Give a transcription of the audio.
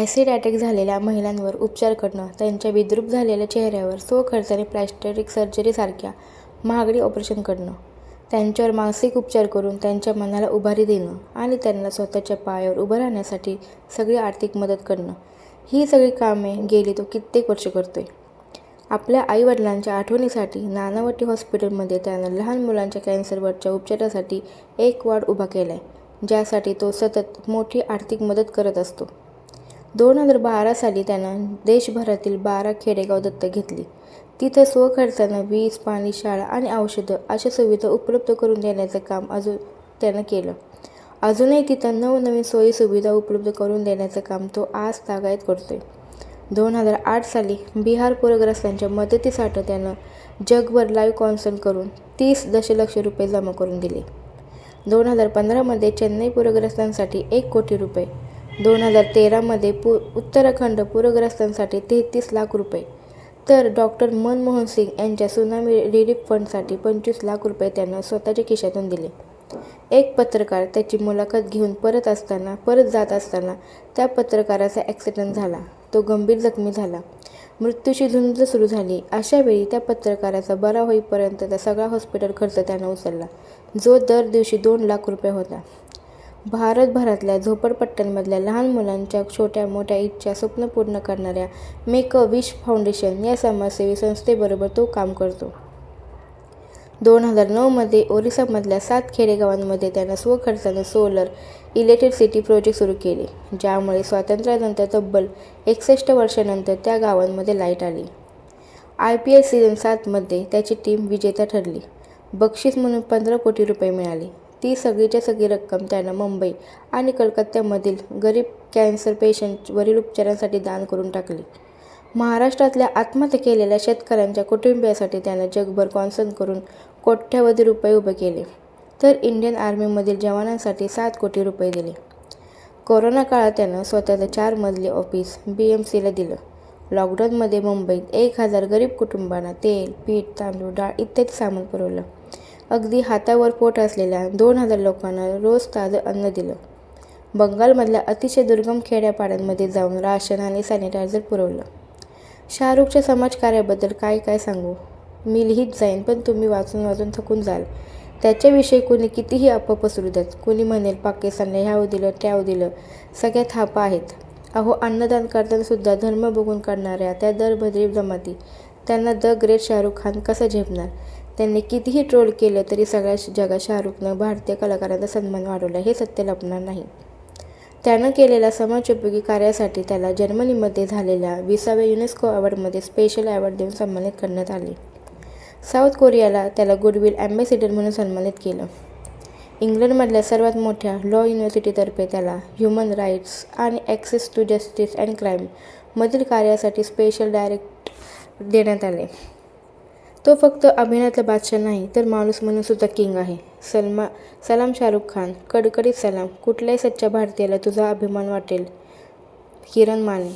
Acid attack झालेल्या महिलांवर उपचार करणं त्यांच्या विद्रूप झालेल्या चेहऱ्यावर सो खर्चाने प्लॅस्टरिक सर्जरीसारख्या महागडी ऑपरेशन करणं त्यांच्यावर मानसिक उपचार करून त्यांच्या मनाला उभारी देणं आणि त्यांना स्वतःच्या पायावर उभं राहण्यासाठी सगळी आर्थिक मदत करणं ही सगळी कामे गेली तो कित्येक वर्ष करतोय. आपल्या आईवडिलांच्या आठवणीसाठी नानावटी हॉस्पिटलमध्ये त्यानं लहान मुलांच्या कॅन्सरवरच्या उपचारासाठी एक वार्ड उभा केला आहे ज्यासाठी तो सतत मोठी आर्थिक मदत करत असतो. दोन हजार बारा साली त्यानं देशभरातील बारा खेडेगाव दत्तक घेतली. तिथं स्वखर्चानं वीज पाणी शाळा आणि औषधं अशा सुविधा उपलब्ध करून देण्याचं काम अजून त्यानं केलं. अजूनही तिथं नवनवीन सोयीसुविधा उपलब्ध करून देण्याचं काम तो आज तागायत करतोय. दोन हजार आठ साली बिहार पूरग्रस्तांच्या मदतीसाठी त्यानं जगभर लाईव्ह कॉन्सर्ट करून तीस दशलक्ष रुपये जमा करून दिले. दोन हजार पंधरामध्ये चेन्नई पूरग्रस्तांसाठी एक कोटी रुपये दोन हजार तेरामध्ये पू उत्तराखंड पूरग्रस्तांसाठी तेहतीस लाख रुपये. तर डॉक्टर मनमोहन सिंग यांच्या सुनामी रिलीफ फंडसाठी पंचवीस लाख रुपये त्यांना स्वतःच्या खिशातून दिले. एक पत्रकार त्याची मुलाखत घेऊन परत असताना परत जात असताना त्या पत्रकाराचा ॲक्सिडेंट झाला. तो गंभीर जखमी झाला. मृत्यूची झुंज सुरू झाली. अशा वेळी त्या पत्रकाराचा बरा होईपर्यंतचा सगळा हॉस्पिटल खर्च त्यानं उचलला जो दर दिवशी दोन लाख रुपये होता. भारतभरातल्या झोपडपट्ट्यांमधल्या लहान मुलांच्या छोट्या मोठ्या इच्छा स्वप्न पूर्ण करणाऱ्या मेक अ विश फाउंडेशन या समाजसेवी संस्थेबरोबर तो काम करतो. दोन हजार नऊमध्ये ओरिसामधल्या सात खेडेगावांमध्ये त्यानं स्वखर्चानं सोलर इलेक्ट्रिसिटी प्रोजेक्ट सुरू केले ज्यामुळे स्वातंत्र्यानंतर तब्बल एकसष्ट वर्षानंतर त्या गावांमध्ये लाइट आली. आय पी एल सीझन सातमध्ये त्याची टीम विजेता ठरली. बक्षीस म्हणून पंधरा कोटी रुपये मिळाले. ती सगळीच्या सगळी रक्कम त्यानं मुंबई आणि कलकत्त्यामधील गरीब कॅन्सर पेशंटवरील उपचारांसाठी दान करून टाकली. महाराष्ट्रातल्या आत्महत्या केलेल्या शेतकऱ्यांच्या कुटुंबियासाठी त्यानं जगभर कॉन्सर्न करून कोट्यावधी रुपये उभे केले. तर इंडियन आर्मीमधील जवानांसाठी सात कोटी रुपये दिले. कोरोना काळात त्यानं स्वतःचं चार मजले ऑफिस बी एम सीला दिलं. लॉकडाऊनमध्ये मुंबईत एक हजार गरीब कुटुंबांना तेल पीठ तांदूळ डाळ इत्यादी सामान पुरवलं. अगदी हातावर पोट असलेल्या दोन हजार लोकांना रोज ताजं अन्न दिलं. बंगालमधल्या अतिशय दुर्गम खेड्यापाड्यांमध्ये जाऊन राशन आणि सॅनिटायझर पुरवलं. शाहरुखच्या समाजकार्याबद्दल काय काय सांगू? मी लिहित जाईन पण तुम्ही वाचून वाचून थकून जाल. त्याच्याविषयी कोणी कितीही अप पसरू द्यात कोणी म्हणेल पाकिस्तानने ह्याव दिलं त्याव दिलं सगळ्या थापा आहेत. अहो अन्नदान करतानासुद्धा धर्म बघून काढणाऱ्या त्या दरभद्री जमाती त्यांना द ग्रेट शाहरुख खान कसं झेपणार? त्यांनी कितीही ट्रोल केलं तरी सगळ्या जगात शाहरुखनं भारतीय कलाकारांचा सन्मान वाढवला हे सत्य लपणार नाही. त्यानं केलेल्या समाजोपयोगी कार्यासाठी त्याला जर्मनीमध्ये झालेल्या विसाव्या युनेस्को अवॉर्डमध्ये स्पेशल अवॉर्ड देऊन सन्मानित करण्यात आले. साऊथ कोरियाला त्याला गुडविल ॲम्बॅसिडर म्हणून सन्मानित केलं. इंग्लंडमधल्या सर्वात मोठ्या लॉ युनिव्हर्सिटीतर्फे त्याला ह्युमन राईट्स आणि access to justice and crime मधील कार्यासाठी स्पेशल डायरेक्ट देण्यात आले. तो फक्त अभिनयातला बादशाह नाही तर माणूस म्हणून सुद्धा किंग आहे. सलमा सलाम शाहरुख खान कडकडीत सलाम कुठल्याही सच्च्या भारतीयाला तुझा अभिमान वाटेल किरण माने.